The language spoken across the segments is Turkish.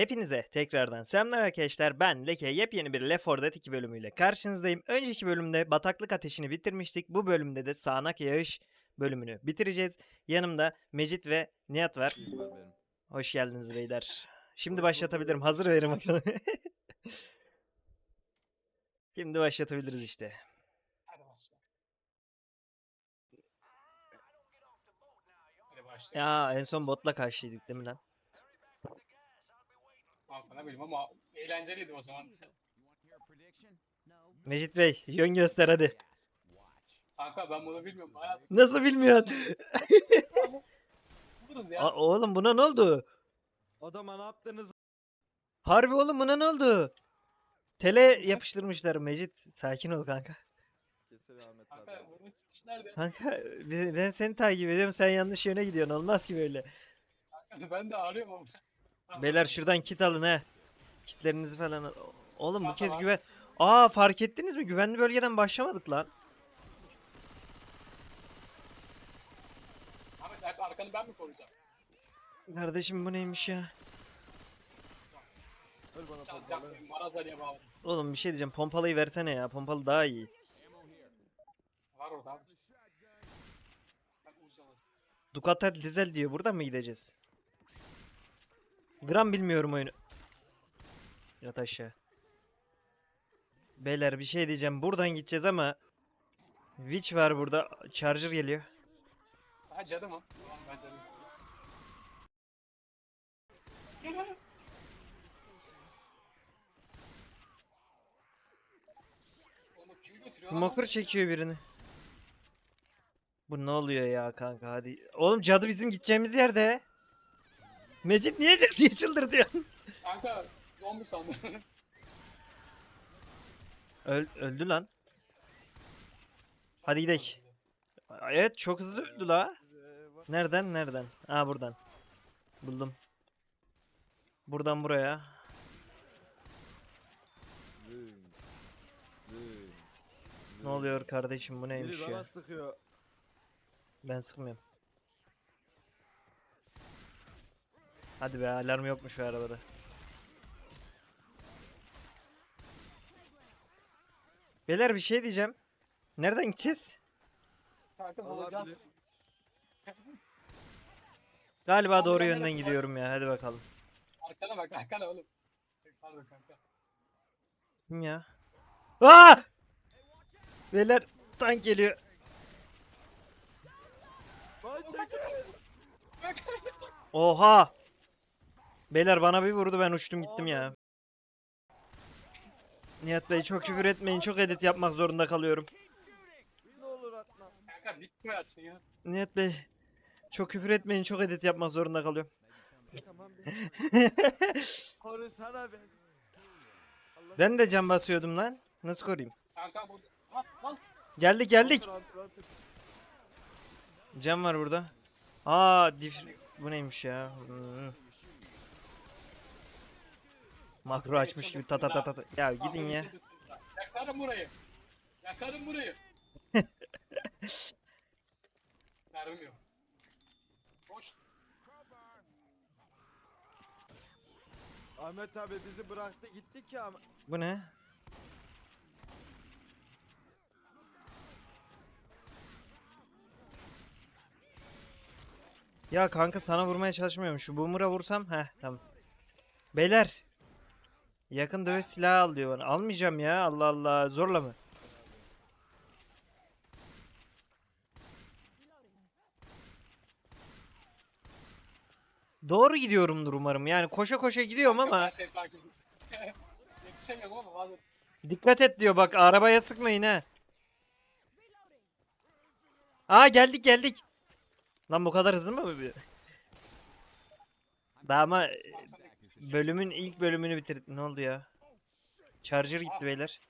Hepinize tekrardan selamlar arkadaşlar. Ben Leke yepyeni bir Left 4 Dead 2 bölümüyle karşınızdayım. Önceki bölümde bataklık ateşini bitirmiştik. Bu bölümde de sağanak yağış bölümünü bitireceğiz. Yanımda Mecit ve Nihat var. Hoş geldiniz beyler. Şimdi başlatabilirim. Hazır verin bakalım. Şimdi başlatabiliriz işte. Ya en son botla karşıydık değil mi lan? Kanka ne bileyim ama eğlenceliydi o zaman. Mecit Bey yön göster hadi. Kanka ben bunu bilmiyorum. Hayat Nasıl bilmiyorsun? buluruz ya. Aa, oğlum buna ne oldu? Adama ne yaptınız? Harbi oğlum buna ne oldu? Tele yapıştırmışlar Mecit. Sakin ol kanka. Kesin Ahmet abi. Kanka bunun çıkışı nerede? Kanka ben ben seni takip ediyorum sen yanlış yöne gidiyorsun olmaz ki böyle. Kanka ben de ağrıyorum ama. Beyler şuradan kit alın he. Kitlerinizi falan al. Oğlum bu kez güven... Aa fark ettiniz mi? Güvenli bölgeden başlamadık lan. Ahmet hep arkanı ben mi koruyacağım? Kardeşim bu neymiş ya? Ver bana Çalacağım. pompalı. Maraz Ali'ye bağlı. Oğlum bir şey diyeceğim pompalıyı versene ya. Pompalı daha iyi. Var orada abi. Ben Uzi alırım. Ducati Dizel diyor. Buradan mı gideceğiz? Gram bilmiyorum oyunu. Yat aşağı. Beyler bir şey diyeceğim. Buradan gideceğiz ama Witch var burada. Charger geliyor. Ha cadı mı? Ben cadı? Smoker çekiyor birini. Bu ne oluyor ya kanka hadi. Oğlum cadı bizim gideceğimiz yerde. Mecit niye cadıya çıldırdı ya? Kanka zombi sandım. Öl, öldü lan. Hadi gidelim. Evet çok hızlı öldü la. Nereden nereden? Aa buradan. Buldum. Buradan buraya. Ne oluyor kardeşim bu neymiş Biri bana ya? sıkıyor. Ben sıkmıyorum. Hadi be alarm yokmuş şu arabada. Beyler bir şey diyeceğim. Nereden gideceğiz? Kanka bulacağız. Galiba Abi doğru ben yönden gidiyorum ya. Hadi bakalım. Arkana bak arkana oğlum. Pardon kanka. Kim ya? Aa! Beyler tank geliyor. Oha! Beyler bana bir vurdu ben uçtum gittim ya. Nihat Bey çok küfür etmeyin çok edit yapmak zorunda kalıyorum. Ne olur atma. Kanka bit koyarsın ya. Nihat Bey çok küfür etmeyin çok edit yapmak zorunda kalıyorum. Tamam ben. Allah Ben de can basıyordum lan. Nasıl koruyayım? Kanka burada. Lan lan. Geldik geldik. Otur, otur, otur. Can var burada. Aa dif bu neymiş ya? Hmm. Makro açmış gibi ta ta ta ta. ta. Ya gidin ya. Yakarım burayı. Yakarım burayı. Mermim yok. Koş. Ahmet abi bizi bıraktı gittik ya. ama- Bu ne? Ya kanka sana vurmaya çalışmıyorum. Şu boomer'a vursam heh tamam. Beyler. Yakın dövüş silahı al diyor bana. Almayacağım ya. Allah Allah. Zorla mı? Doğru gidiyorumdur umarım. Yani koşa koşa gidiyorum ama. Yetişemiyorum bazen. dikkat et diyor bak arabaya sıkmayın ha. Aa geldik geldik. Lan bu kadar hızlı mı? bu? Daha ama e, bölümün ilk bölümünü bitirdik. Ne oldu ya? Charger gitti beyler.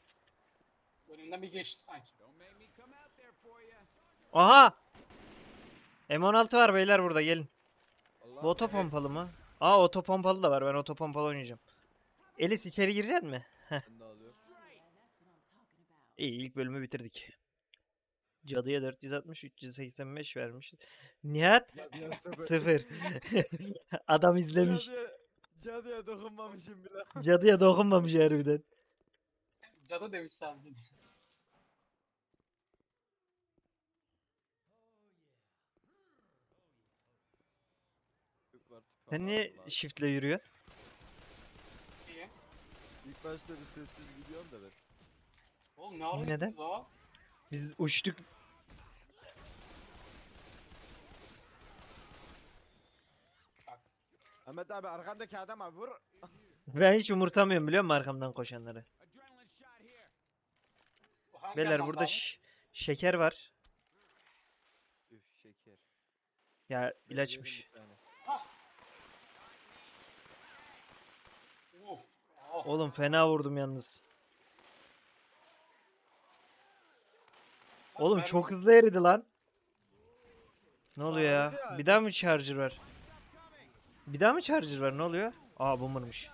Önünden bir geçti sanki. Aha! M16 var beyler burada gelin. Bu oto pompalı mı? Aa oto pompalı da var. Ben oto pompalı oynayacağım. Elis içeri girecek mi? İyi ilk bölümü bitirdik. Cadıya 460 385 vermiş. Sıfır. sıfır. Adam izlemiş. Cadı- Cadıya dokunmamışım bile. Cadıya dokunmamış harbiden. Cadı demiş lazım. Sen niye shiftle yürüyorsun? İyi. İlk başta bir sessiz gidiyorum da ben. Oğlum ne arıyorsunuz Neden? Biz uçtuk. Ahmet abi arkandaki adama vur. Ben hiç umurtamıyorum biliyor musun arkamdan koşanları. Hangi Beyler burada abi? ş- şeker var. Üf şeker. Ya ilaçmış. yerim bir tane. Of. Oh. Oğlum fena vurdum yalnız. Oğlum çok hızlı eridi lan. Ne oluyor ya. Bir daha mı charger var? Bir daha mı charger var? Ne oluyor? Aa boomer'mış.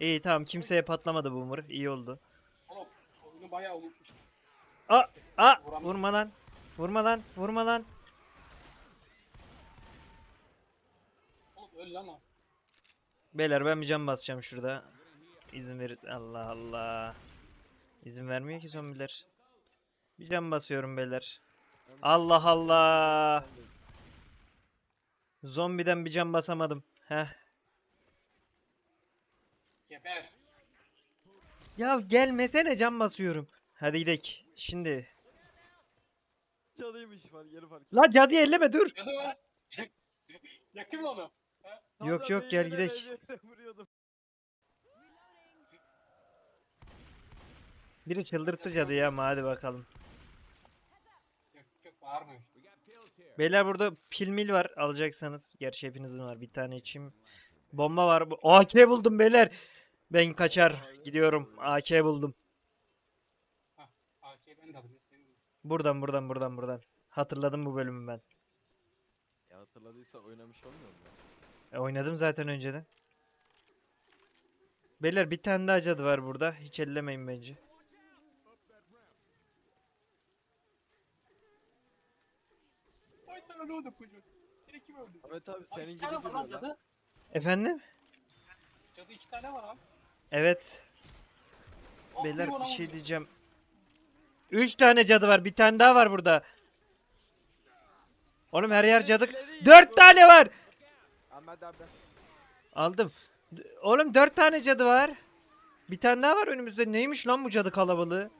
İyi tamam kimseye patlamadı boomer. İyi oldu. Oğlum oyunu bayağı unutmuşum. Aa! Aa! Vurma lan. Vurma lan. Vurma lan. Öl lan. Beyler ben bir cam basacağım şurada. İzin verin. Allah Allah. İzin vermiyor ki zombiler. Bir cam basıyorum beyler. Allah. Allah. Zombiden bir cam basamadım. Heh. Geber. Ya gelmesene cam basıyorum. Hadi gidelim. Şimdi. Çalıymış var yeri fark et. La cadıyı elleme dur. Cadı var. Yakayım mı onu? Tam Yok, yok, gel gidek. Biri çıldırttı cadıyı ama hadi bakalım. Yok yok bağırmıyor. Beyler burada pil mil var alacaksanız. Gerçi hepinizin var. Bir tane içeyim. Bomba var. Bu- AK buldum beyler. Ben kaçar. Gidiyorum. AK buldum. Aa ben de alayım. senin- Buradan buradan buradan buradan. Hatırladım bu bölümü ben. Ya hatırladıysa oynamış olmuyor mu? E, oynadım zaten önceden. Beyler bir tane daha cadı var burada. Hiç ellemeyin bence. Ne oldu çocuğum? Seni kim öldü? Ahmet abi Ay, senin iki gibi tane var lan duruyor lan. cadı. Efendim? Cadı iki tane var abi. Evet. Oh, Beyler bir şey vuruyor. diyeceğim. Üç tane cadı var. Bir tane daha var burada. Oğlum her yer cadı. Dört tane var. Ahmet abi. Aldım. D- Oğlum dört tane cadı var. Bir tane daha var önümüzde. Neymiş lan bu cadı kalabalığı?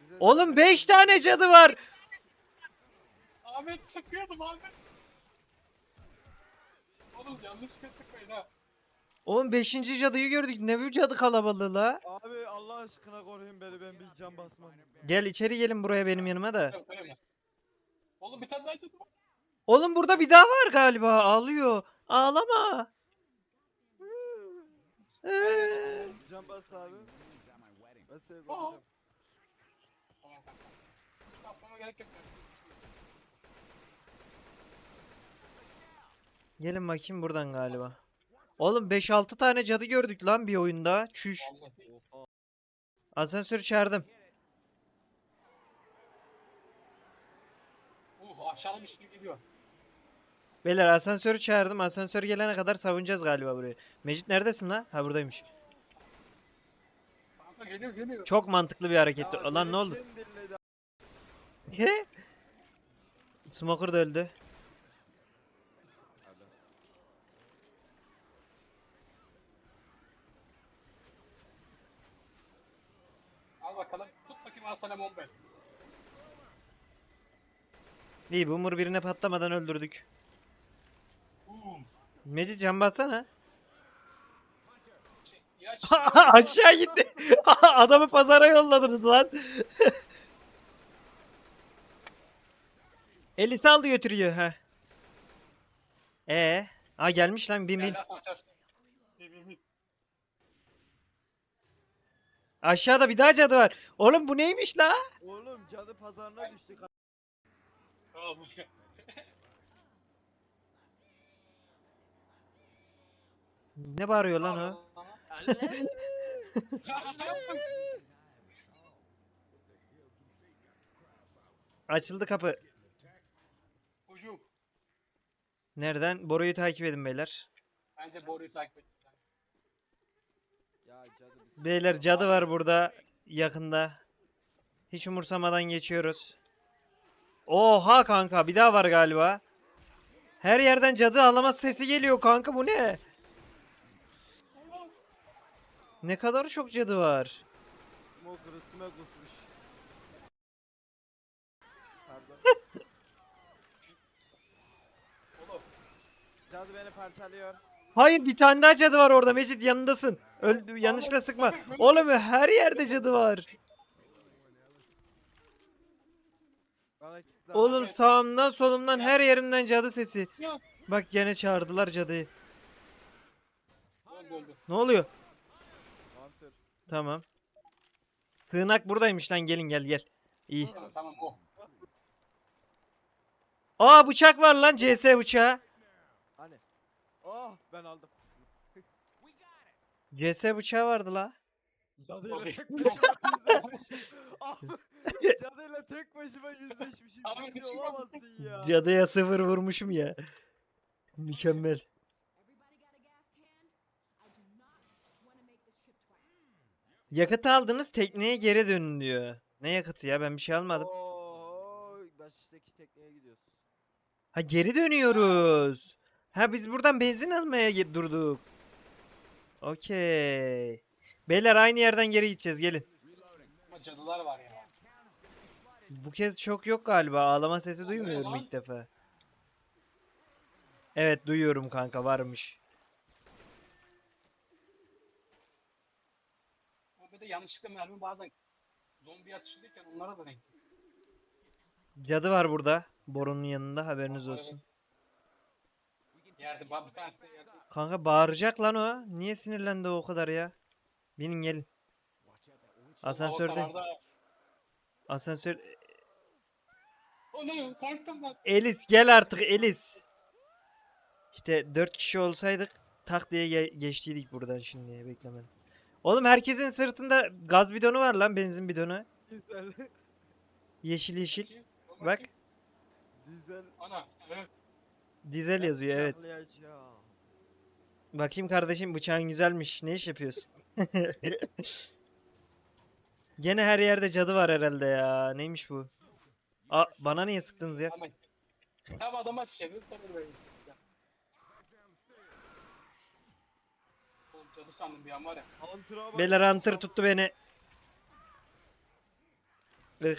size Oğlum beş tane cadı var. Ahmet sıkıyordum abi. Oğlum yanlışlıkla sıkmayın ha. Oğlum beşinci cadıyı gördük. Ne bu cadı kalabalığı la? Abi Allah aşkına koruyun beni ben bir can basmam. Gel içeri gelin buraya benim yanıma da. Yok öyle mi? Oğlum bir tane daha cadı var. Oğlum burada bir daha var galiba. Ağlıyor. Ağlama. Ee, Can bas abi. Ben seni koruyacağım. Tamam tamam. Yapmama gerek yok. Gelin bakayım buradan galiba. Oğlum 5-6 tane cadı gördük lan bir oyunda. Çüş. Vallahi. Oha. Asansör çağırdım. Uh aşağıda bir şey geliyor. Beyler asansörü çağırdım. Asansör gelene kadar savunacağız galiba burayı. Mecit neredesin lan? Ha buradaymış. Kanka geliyor geliyor. Çok mantıklı bir hareketti. Ya Lan ne oldu? Smoker da öldü. Bakalım. Tut bakayım al sana bombe. İyi boomer birine patlamadan öldürdük. Boom. Mecit can ilaç. Aşağı gitti. Adamı pazara yolladınız lan. Elisi aldı götürüyor ha. E, Aa gelmiş lan bir mil. Gel asansör. Bir bir bir. Aşağıda bir daha cadı var. Oğlum bu neymiş la? Oğlum cadı pazarına düştük. Tamam. Ne bağırıyor lan o? Açıldı kapı. Ucu. Nereden? Boruyu takip edin beyler. Bence Boru'yu takip et. Beyler cadı var burada yakında. Hiç umursamadan geçiyoruz. Oha kanka bir daha var galiba. Her yerden cadı ağlama sesi geliyor kanka bu ne? Ne kadar çok cadı var. Mo kırısına kusmuş. Pardon. Oğlum. Cadı beni parçalıyor. Hayır bir tane daha cadı var orada Mecit yanındasın. Öldü yanlışlıkla sıkma. Oğlum her yerde cadı var. Oğlum sağımdan solumdan her yerimden cadı sesi. Bak gene çağırdılar cadıyı. Ne oluyor? Tamam. Sığınak buradaymış lan gelin gel gel. İyi. Tamam, Tamam o. Aa bıçak var lan CS bıçağı. Hani? Oh ben aldım. CS bıçağı vardı la. Cadıyla Tabii. tek başıma yüzleşmişim. Abi, Cadıyla tek başıma yüzleşmişim. Abi, Ciddi şey olamazsın ya. Cadıya sıfır vurmuşum ya. Mükemmel. Yakıt aldınız tekneye geri dönün diyor. Ne yakıtı ya ben bir şey almadım. Oo, tekneye gidiyoruz. Ha geri dönüyoruz. Ha biz buradan benzin almaya gi- durduk. Okey. Beyler aynı yerden geri gideceğiz gelin. Ama cadılar var ya. Bu kez çok yok galiba. Ağlama sesi duymuyorum ilk defa. Evet duyuyorum kanka varmış. Orada da yanlışlıkla mermi bazen zombi atışırken onlara da denk. Cadı var burada. Borunun yanında haberiniz olsun. Yerde de yerde. Kanka bağıracak lan o. Niye sinirlendi o kadar ya? Binin gelin. Asansörde. Asansör. O ne? Korktum lan. Elis gel artık Elis. İşte 4 kişi olsaydık tak diye ge- geçtiydik buradan şimdi beklemedim. Oğlum herkesin sırtında gaz bidonu var lan benzin bidonu. Dizel. Yeşil yeşil. Bak. Dizel. Ana evet. dizel yazıyor evet. Bakayım kardeşim bıçağın güzelmiş. Ne iş yapıyorsun? Gene her yerde cadı var herhalde ya. Neymiş bu? Aa bana niye sıktınız ya? Ama tam adam atışıyor. Sen de böyle işte. Oğlum cadı sandım bir an var ya. Hunter'a bak. Beyler Hunter tuttu beni. Ih,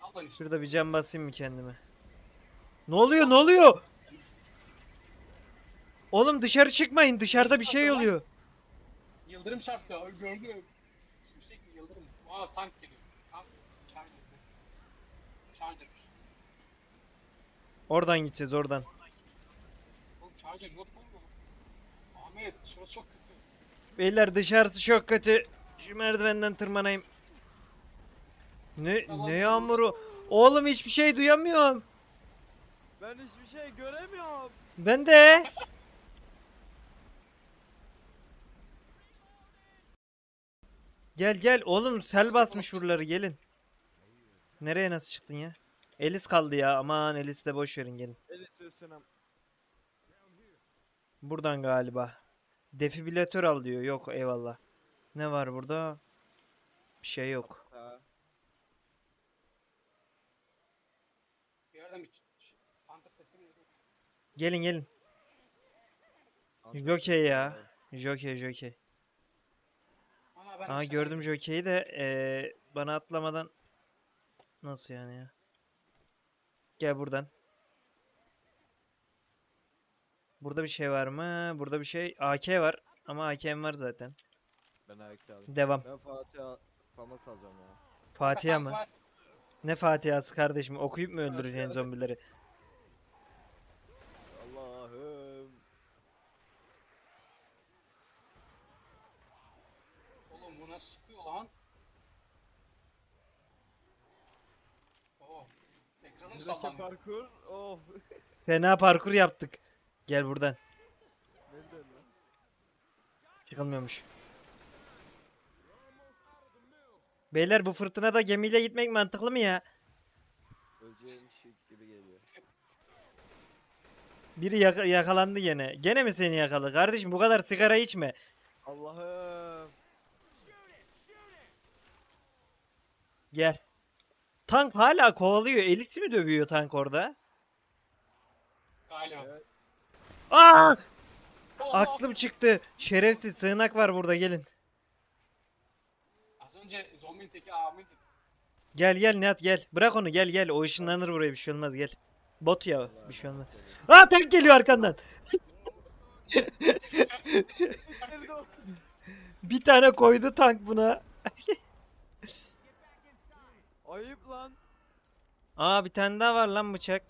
Al lan işte. şurada bir cam basayım mı kendime? Ne oluyor? Ne oluyor? Oğlum dışarı çıkmayın. Dışarıda bir şey oluyor. Yıldırım çarptı. Gördüm. Şey gibi yıldırım. Aa tank geliyor. Tank. Charger. Charger. Oradan gideceğiz oradan. Oğlum charger yok mu? Ahmet şurası çok kötü. Beyler dışarısı çok kötü. Şu merdivenden tırmanayım. Ne ne yağmuru? Oğlum hiçbir şey duyamıyorum. Ben hiçbir şey göremiyorum. Ben de. Gel gel oğlum sel basmış buraları gelin. Nereye nasıl çıktın ya? Elis kaldı ya aman Elis de boş verin gelin. Eli sözsünem. Buradan galiba. Defibrilatör al diyor. Yok eyvallah. Ne var burada? Bir şey yok. Ha. Gelin gelin. Jokey ya. Jokey jokey. Ben Aa işte- gördüm jokeyi de eee, bana atlamadan nasıl yani ya? Gel buradan. Burada bir şey var mı? Burada bir şey AK var ama AK'm var zaten. Ben ayakta aldım. Devam. Ben Fatih'e famas alacağım ya. Fatiha mı? var. Ne Fatiha'sı kardeşim? Okuyup mu öldüreceksin zombileri? Allah'ım. Oğlum bu nasıl sıkıyor lan? Oo. Ekranım Buradaki sallandı. parkur. Oh. Fena parkur yaptık. Gel buradan. Nereden lan? Çıkılmıyormuş. Beyler bu fırtınada gemiyle gitmek mantıklı mı ya? Öleceğim şey gibi geliyor. Biri yaka- yakalandı gene. Gene mi seni yakaladı? Kardeşim bu kadar sigara içme. Allah'ım. Gel. Tank hala kovalıyor. Elit mi dövüyor tank orada? Galiba. Evet. Aa! Allah! Aklım çıktı. Şerefsiz sığınak var burada gelin. Az önce zombinin teki Ahmet. Gel gel Nihat gel. Bırak onu gel gel. O ışınlanır buraya bir şey olmaz gel. Bot ya bir şey olmaz. Aa tank geliyor arkandan. Bir tane koydu tank buna. Ayıp lan. Aa bir tane daha var lan bıçak.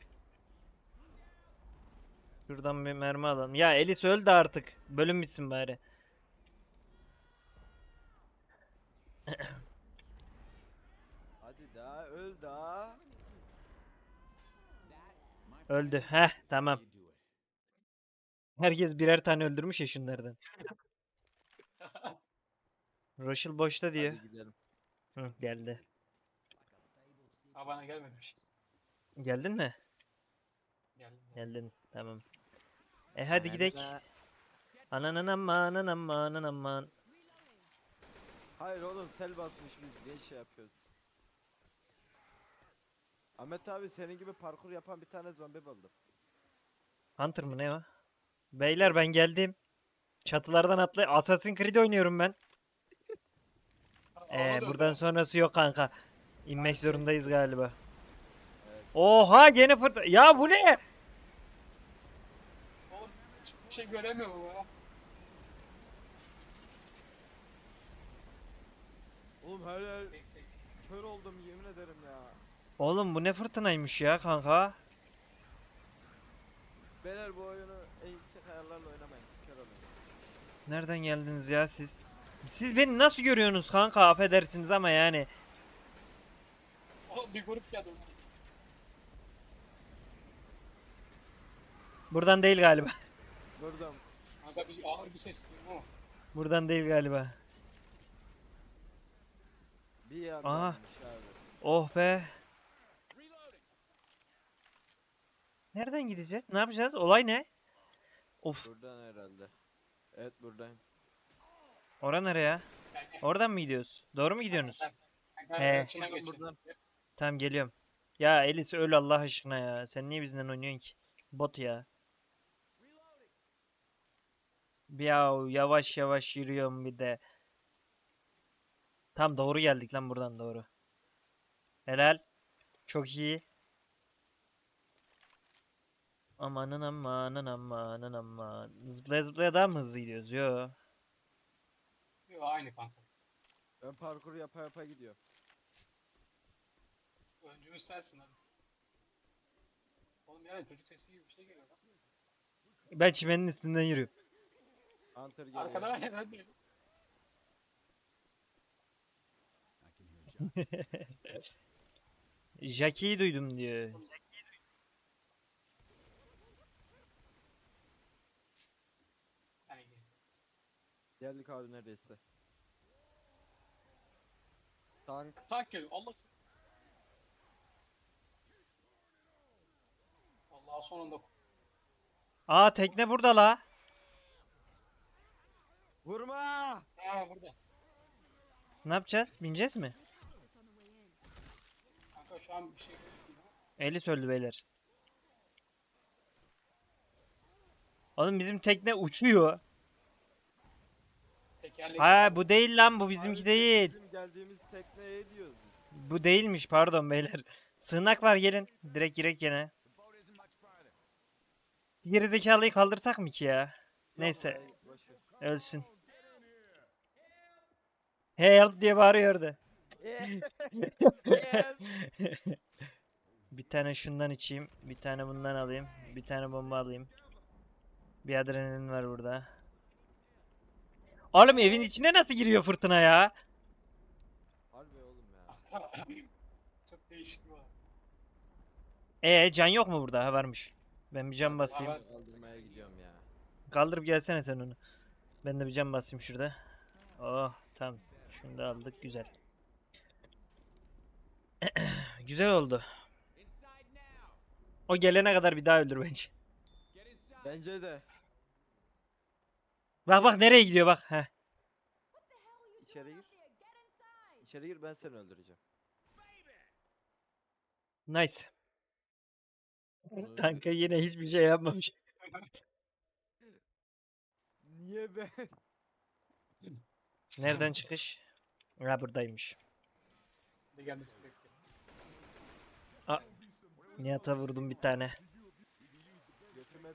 Şuradan bir mermi alalım. Ya Elis öldü artık. Bölüm bitsin bari. Hadi daha öl daha. Öldü. Heh tamam. Herkes birer tane öldürmüş ya şunlardan. Roşil boşta diyor. Hadi gidelim. Hı, geldi. Ha bana gelmemiş. Geldin mi? Geldi. Geldin. Tamam. E hadi gidelim. Nerede? Ananın aman aman aman. Hayır oğlum sel basmış biz niye şey yapıyoruz? Ahmet abi senin gibi parkur yapan bir tane zombi buldum. Hunter mı ne o? Beyler ben geldim. Çatılardan atla. Assassin's Creed oynuyorum ben. Ee, buradan sonrası yok kanka. İnmek zorundayız galiba. Oha gene fırt... Ya bu ne? Oğlum hiçbir şey göremiyorum ya. Oğlum her yer kör oldum yemin ederim ya. Oğlum bu ne fırtınaymış ya kanka. Beyler bu oyunu en yüksek ayarlarla oynamayın. Kör olun. Nereden geldiniz ya siz? Siz beni nasıl görüyorsunuz kanka affedersiniz ama yani. Bir grup geldi. Buradan değil galiba. Buradan. Kanka bir ağır bir ses duydum ama. Buradan değil galiba. Bir yandanmış abi. Oh be. Nereden gideceğiz? Ne yapacağız? Olay ne? Of. Buradan herhalde. Evet buradayım. Ora nereye? Oradan mı gidiyoruz? Doğru mu gidiyorsunuz? Kanka, He. buradan. Tamam geliyorum. Ya Elis öl Allah aşkına ya. Sen niye bizden oynuyorsun ki? Bot ya. Ya yavaş yavaş yürüyorum bir de. Tam doğru geldik lan buradan doğru. Helal. Çok iyi. Amanın amanın amanın aman. Zıplaya zıplaya daha mı hızlı gidiyoruz? Yo. Yo, aynı kanka. Ben parkur yapa yapa gidiyorum. Öncümüz sensin hadi. Oğlum yani çocuk sesi gibi bir şey geliyor lan. Ben çimenin üstünden yürüyorum. Hunter geliyor. Arkada var ya hadi. Jackie'yi duydum diyor. Geldik abi neredeyse. Tank. Tank geliyor. Allah seni. Allah sonunda. Aa tekne burada la. Vurma! Ha burada. Ne yapacağız? Bineceğiz mi? Kanka şu an bir şey. Eli öldü beyler. Oğlum bizim tekne uçuyor. Tekerlek. Ha bu değil lan bu bizimki Abi, değil. Bizim geldiğimiz tekneye diyoruz biz. Bu değilmiş pardon beyler. Sığınak var gelin. Direkt girek gene. Gerizekalıyı kaldırsak mı ki ya? Neyse ölsün. Help diye bağırıyordu. bir tane şundan içeyim. Bir tane bundan alayım. Bir tane bomba alayım. Bir adrenalin var burada. Oğlum evin içine nasıl giriyor fırtına ya? Harbi oğlum ya. Çok değişik bir var. E can yok mu burada? Ha varmış. Ben bir can basayım. Var. Kaldırmaya gidiyorum ya. Kaldırıp gelsene sen onu. Ben de bir can basayım şurada. Oh tamam. Şunu da aldık güzel. güzel oldu. O gelene kadar bir daha öldür bence. Bence de. Bak bak nereye gidiyor bak. Heh. İçeri gir. İçeri gir ben seni öldüreceğim. Nice. Kanka yine hiçbir şey yapmamış. Niye ben? Nereden çıkış? Ha buradaymış. Ne gelmesi bekliyorum. Nihat'a vurdum bir tane.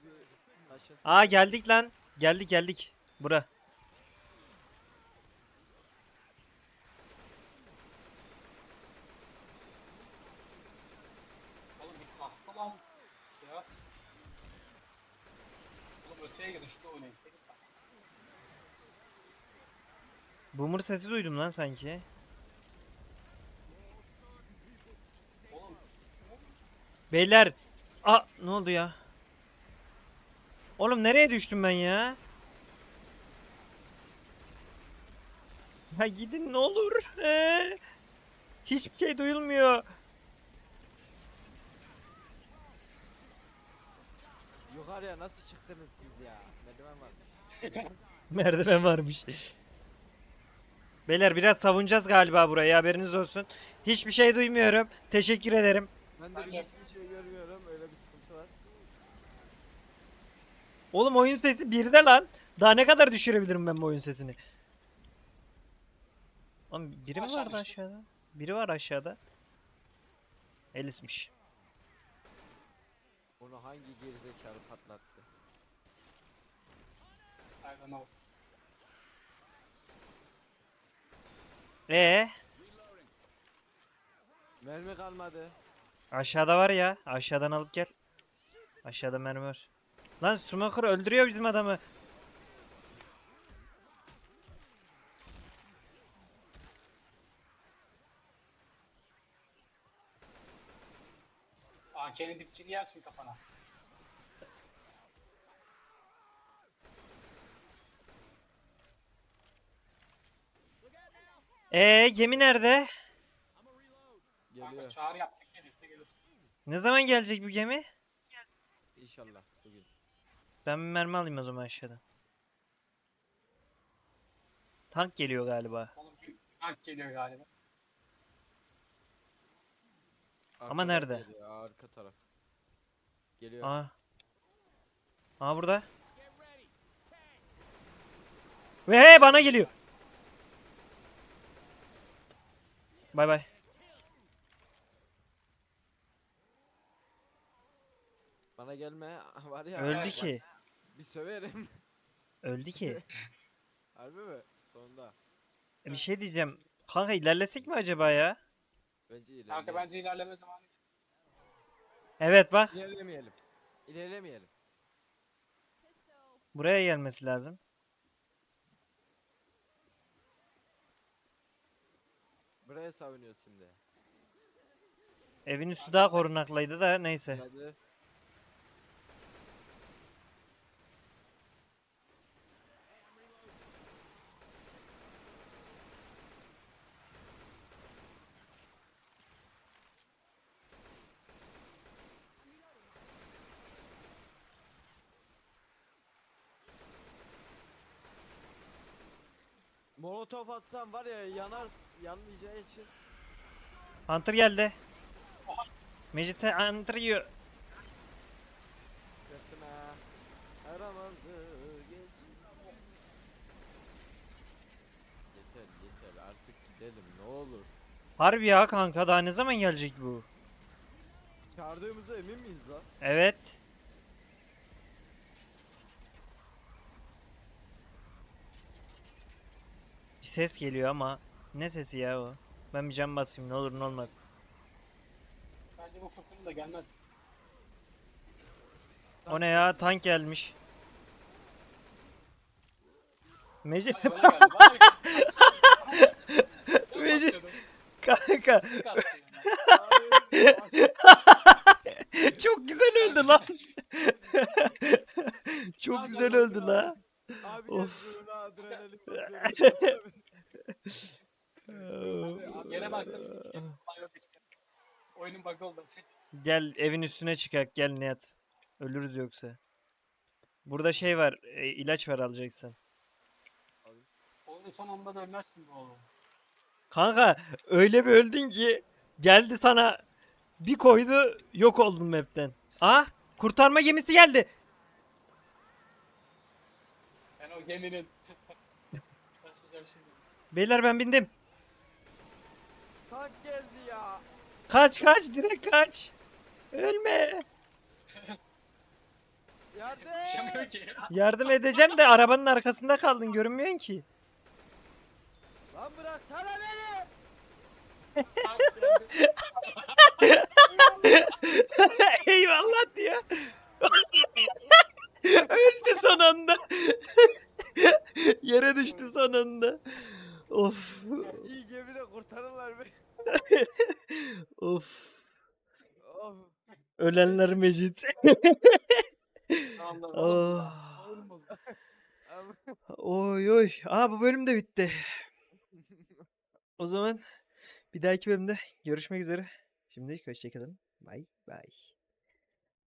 Bir. Aa geldik lan. Geldik geldik. Bura. Oğlum bir kahve lan. Ya. Oğlum öteye gidin şurada oynayın. Sekiz tane. Boomer sesi duydum lan sanki. Beyler. Aa ne oldu ya? Oğlum nereye düştüm ben ya? Ya gidin ne olur. Ee, hiçbir şey duyulmuyor. Yukarıya nasıl çıktınız siz ya? Merdiven var. Merdiven varmış. Beyler biraz savunacağız galiba burayı haberiniz olsun. Hiçbir şey duymuyorum. Teşekkür ederim. Ben de bir hiçbir şey görmüyorum. Öyle bir sıkıntı var. Oğlum oyun sesi birde lan. Daha ne kadar düşürebilirim ben bu oyun sesini? Oğlum biri mi Aşağı vardı düştü. aşağıda? Biri var aşağıda. Elis'miş. Bunu hangi gerizekalı patlattı? I don't know. Ee, Mermi kalmadı. aşağıda var ya. Aşağıdan alıp gel. Aşağıda mermi var. Lan Smoker öldürüyor bizim adamı. AK'nin dipçiğini yersin kafana. Ee, gemi nerede? Kanka Geliyor. çağrı yaptık gelirse gelir. Ne zaman gelecek bu gemi? İnşallah bugün. Ben bir mermi alayım o zaman aşağıdan. Tank geliyor galiba. Oğlum bir tank geliyor galiba. Ama Arkadan nerede? Geliyor, arka taraf. Geliyor. Aa. Aa burada. Ve hey, bana geliyor. Bay bay. Bana gelme. Var ya. Öldü ki. Bir söverim. Öldü ki. Harbi mi? Sonunda. E, Bir şey diyeceğim. Kanka ilerlesek mi acaba ya? Bence ilerleyelim. Kanka bence ilerleme zamanı. Evet bak. İlerlemeyelim. İlerlemeyelim. Buraya gelmesi lazım. Buraya savunuyoruz şimdi. Evin üstü daha korunaklıydı da neyse. Hadi. Molotof atsan var ya yanar yanmayacağı için. Hunter geldi. Mecit Hunter yiyor. Fırtına aramazdı. Yeter yeter artık gidelim ne olur. Harbi ya kanka daha ne zaman gelecek bu? Çağırdığımıza emin miyiz lan? Evet. Bir ses geliyor ama ne sesi ya o? Ben bir cam basayım ne olur ne olmaz. Bence bu fırtına da gelmez. O ne ya tank gelmiş. Mecit Ay, bana geldi, bana geldi. Can Mecit- basıyordum, kanka tek attı yani. çok güzel öldü lan. çok Ay, güzel can öldü basıyor. la. Abi Of. gel buna adrenalin basıyorum. Yere baktım. Ay, yok işte. Oyunun bug'ı oldu. Gel evin üstüne çıkak gel Nihat. Ölürüz yoksa. Burada şey var. e, ilaç var alacaksın. Oyunun son anda da ölmezsin oğlum. Kanka öyle bir öldün ki geldi sana bir koydu yok oldun map'ten. Ah kurtarma gemisi geldi. Ben o geminin... Beyler ben bindim. Tank geldi. Kaç kaç direkt kaç. Ölme. Yardım. Ki. Yardım edeceğim de arabanın arkasında kaldın görünmüyorsun ki. Lan bırak sana beni. Eyvallah diyor. Öldü son anda. Yere düştü son anda. Of. İyi gemide kurtarırlar beni. Of. Of. Ölenler Mecit. Bozuk. Abi. Oy oy. Aa bu bölüm de bitti. O zaman bir dahaki bölümde görüşmek üzere. Şimdilik hoşçakalın. Bye bye.